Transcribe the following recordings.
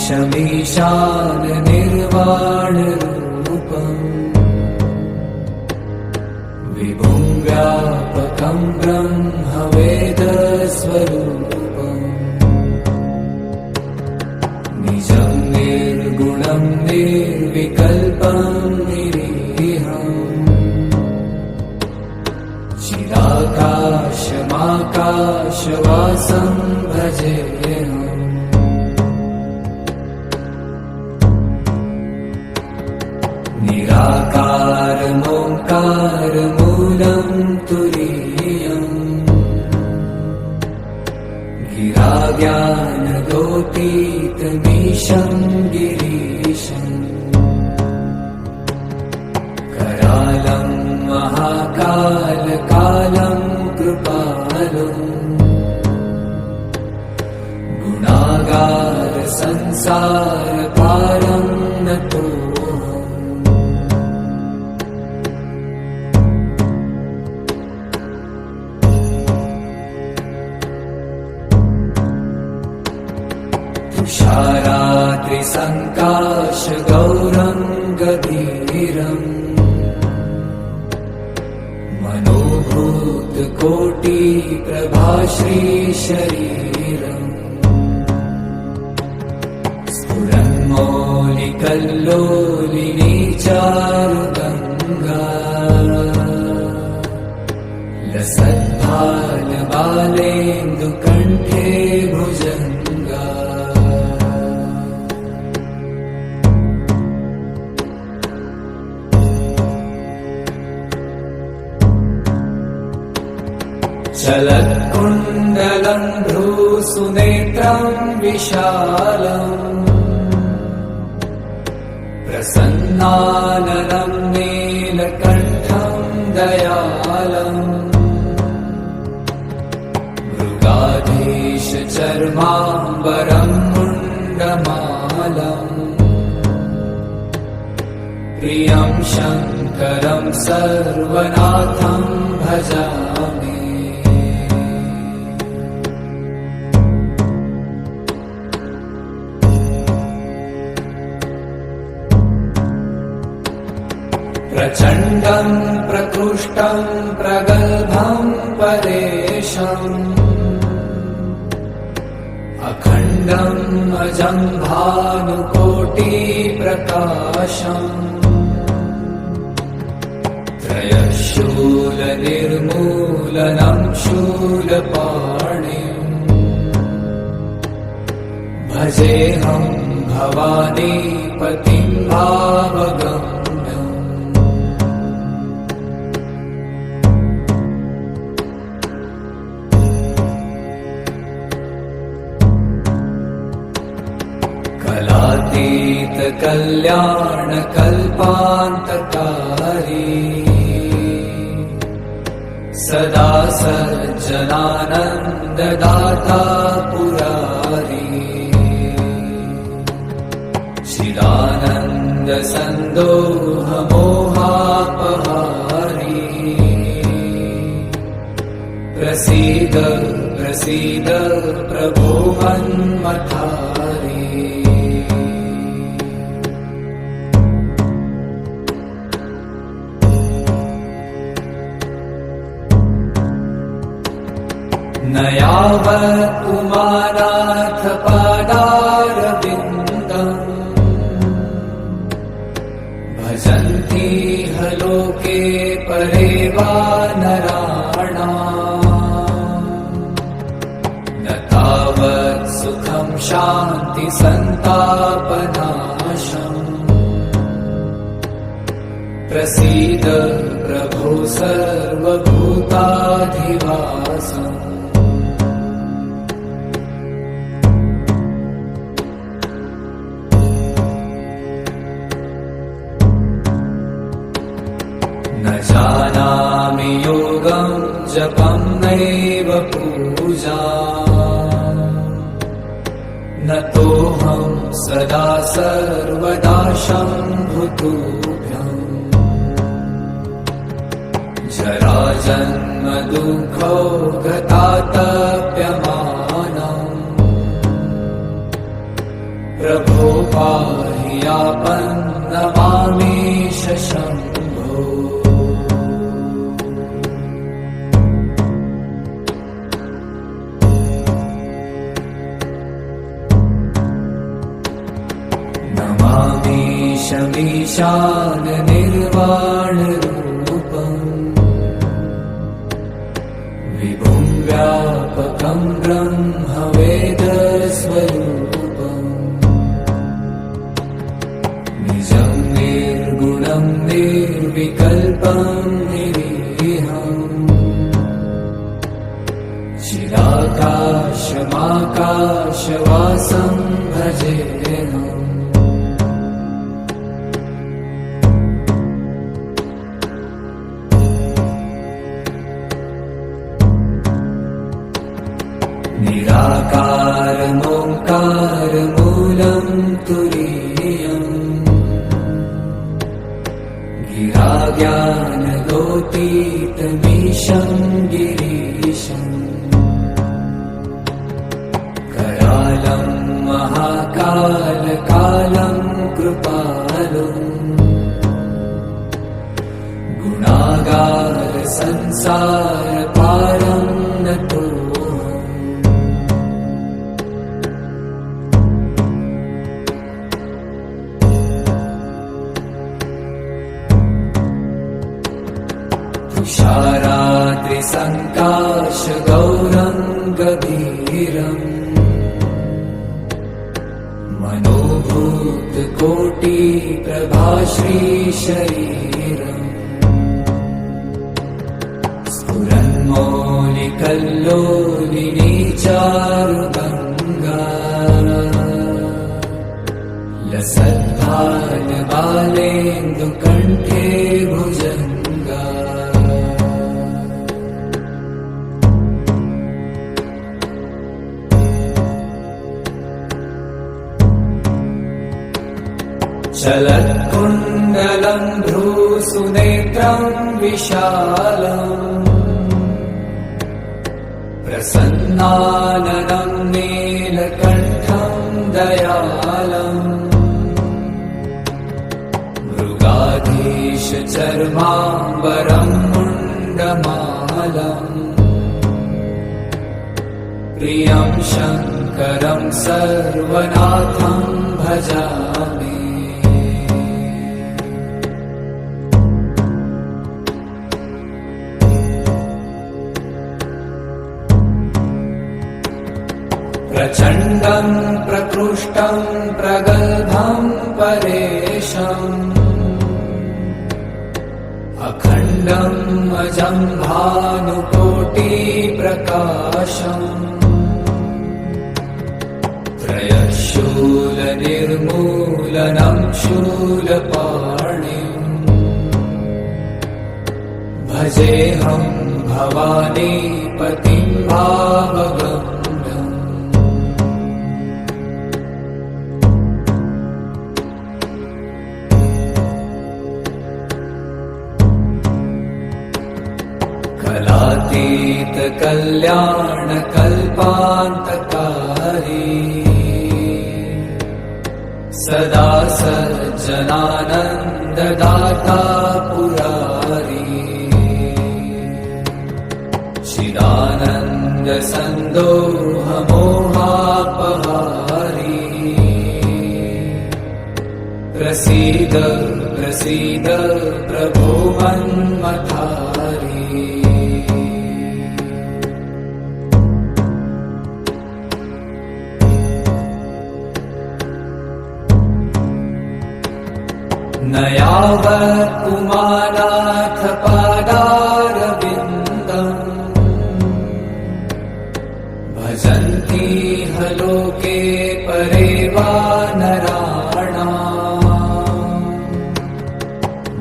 ईशमीशान निर्वाणरूपम् विभुं व्यापकं ब्रह्मवेदस्वरूपम्। निजं निर्गुणं निर्विकल्पं निरीहम्। चिराकाशमाकाशवासं भजेऽहम् गिरीशम् करालं महाकालकालं कृपालम्। गुणागारसंसारकारं नतोऽहम् तुषारात्रिसङ्काशगौरङ्गधीरम् मनोभूतकोटिप्रभाश्रीशरीरम् स्फुरन्मौलिकल्लोलिनी चारुगङ्गा लसद्भालबालेन्दुकण्ठे भुजङ्गा चलत्कुण्डलं भ्रूसुनेत्रं विशालम् प्रसन्नाननं नीलकण्ठं दयालम् मृगाधीशचर्माम्बरं मुण्डमालम् प्रियं शङ्करं सर्वनाथं भजामि प्रगल्भं परेशम्। अखण्डम् अजम् भानुकोटिप्रकाशम्। त्रयशूलनिर्मूलनं शूलपाणिम्। भजेऽहं भवानीपतिं भावगम्यम् कलातीतकल्याणकल्पान्तकारी सदा सज्जनानन्ददाता पुरारी। चिदानन्दसन्दोहमोहापहारी प्रसीद प्रसीद प्रभो मन्मथारी न यावत् उमानाथ पादारविन्दम् भजन्ति ह लोके परे वा नराणा न तावत् सुखं शान्ति सन्तापनाशम्। प्रसीद प्रभो सर्वभूताधिवासम् सदा सर्वदा शम्भुतुभ्यम् जराजन्म दुःखो गतातप्यमानम् प्रभो पाहि आपन्नमामेश नमामीशमीशान निर्वाणरूपम् विभुं व्यापकं ब्रह्मवेदस्वरूपम् निजं निर्गुणं निर्विकल्पं निरीहम्। चिराकाशमाकाशवासं भजेऽहम् गिराज्ञानगोतीतमीशं गिरीशम् करालं महाकालकालं कृपालुम् गुणागारसंसारपारं नतोऽहम् तुषाराद्रिसङ्काशगौरङ्गभीरम् मनोभूतकोटिप्रभाश्रीशरीरम् स्फुरन्मौलिकल्लोलिनी चारुगङ्गा लसद्भालबालेन्दुकण्ठे भुजङ्गा चलत्कुण्डलं भ्रूसुनेत्रं विशालम् प्रसन्नाननं नीलकण्ठं दयालम्। मृगाधीशचर्माम्बरं मुण्डमालम्। प्रियं शङ्करं सर्वनाथं भजामि प्रचण्डं प्रकृष्टं प्रगल्भं परेशम्। अखण्डम् अजं भानुकोटिप्रकाशम् त्रयशूलनिर्मूलनं शूलपाणिम्। भजेऽहं भवानी पतिं कलातीतकल्याणकल्पान्तकारी सदा सज्जनानन्ददाता पुरारी। चिदानन्दसन्दोहमोहापहारी प्रसीद प्रसीद प्रभो मन्मथारी यावत् पादारविन्दम् भजन्ति ह लोके नराणा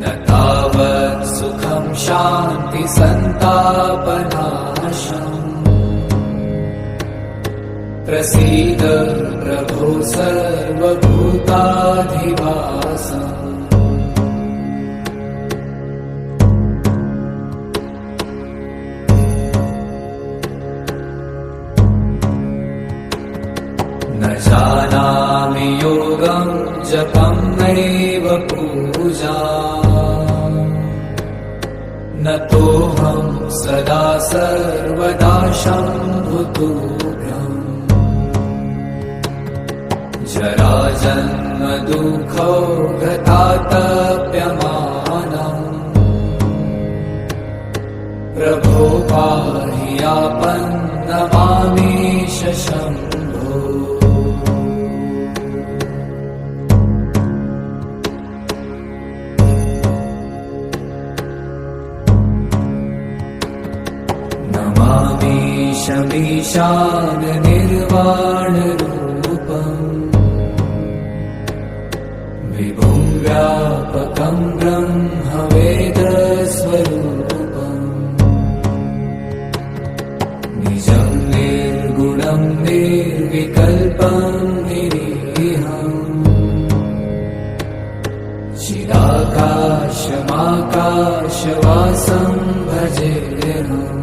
न तावत् सुखं शान्ति सन्तापनाशम्। प्रसीद प्रभो सर्वभूताधिवासम् न जानामि यो जपं नैव पूजा। न तोऽहं सदा सर्वदा शम्भुतुभ्यम् जराजन्म दुःखौ गतातप्यमानम् प्रभो पाहि आपन्नमामीश शम्भो शमीशान निर्वाणरूपम् विभुं व्यापकं ब्रह्मवेदस्वरूपम्। निजं निर्गुणं निर्विकल्पं निरीहम्। चिराकाशमाकाशवासं भजेऽहम्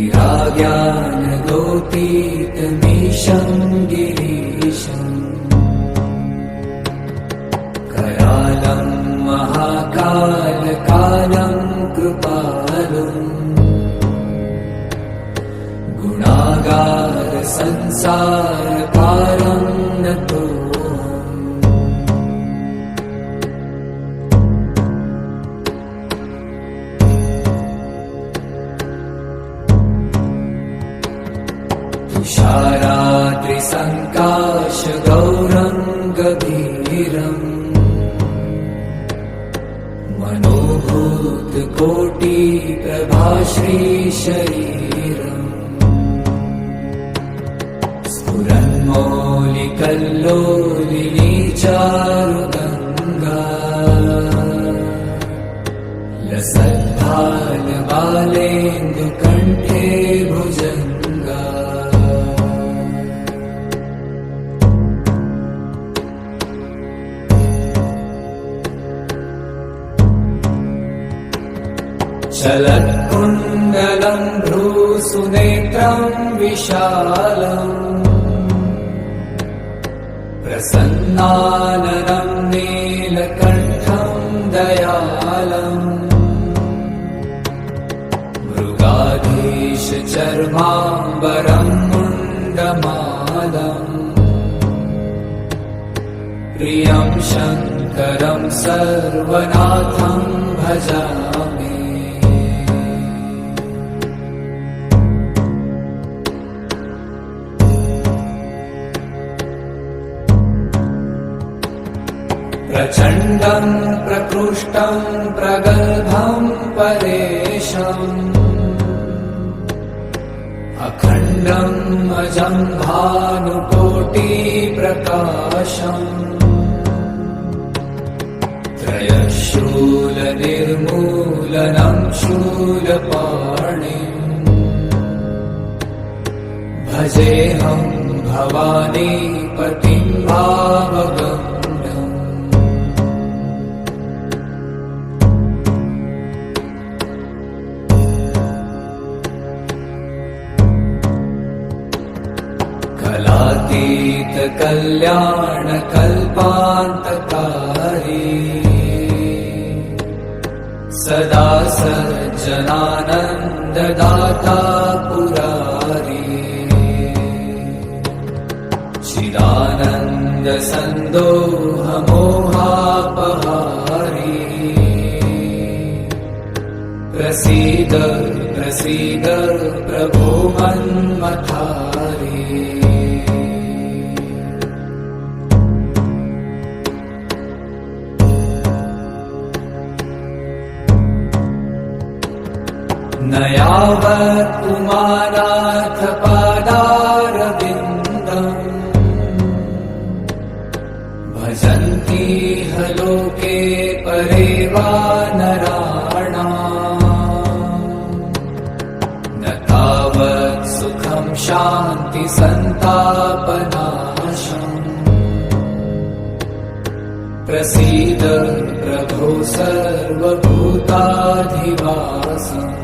गिराज्ञानगोतीतमीशं गिरीशम् करालं महाकालकालं कृपालुम् गुणागारसंसारकारं नतोऽहम् तुषाराद्रिसङ्काशगौरङ्गभीरम् मनोभूतकोटिप्रभाश्रीशरीरम् स्फुरन्मौलिकल्लोलिनी चारुगङ्गा लसद्भालबालेन्दुकण्ठे विशालम्। प्रसन्नाननं नीलकण्ठं दयालम्। मृगाधीशचर्माम्बरं मुण्डमालम्। प्रियं शङ्करं सर्वनाथं भजामि प्रचण्डं प्रकृष्टं प्रगल्भं परेशम्। अखण्डम् अजं भानुकोटिप्रकाशम् त्रयशूलनिर्मूलनं शूलपाणिम्। भजेऽहं भवानी पतिं भावगम्यम् कलातीतकल्याणकल्पान्तकारी सदा सज्जनानन्ददाता पुरारी चिदानन्दसन्दोहमोहापहारी। प्रसीद प्रसीद प्रभो मन्मथारी न यावत् पुमानाथ पादारविन्दम्। भजन्ति ह लोके परे वा नराणा। न तावत् सुखं शान्ति सन्तापनाशम्। प्रसीद प्रभो सर्वभूताधिवासम्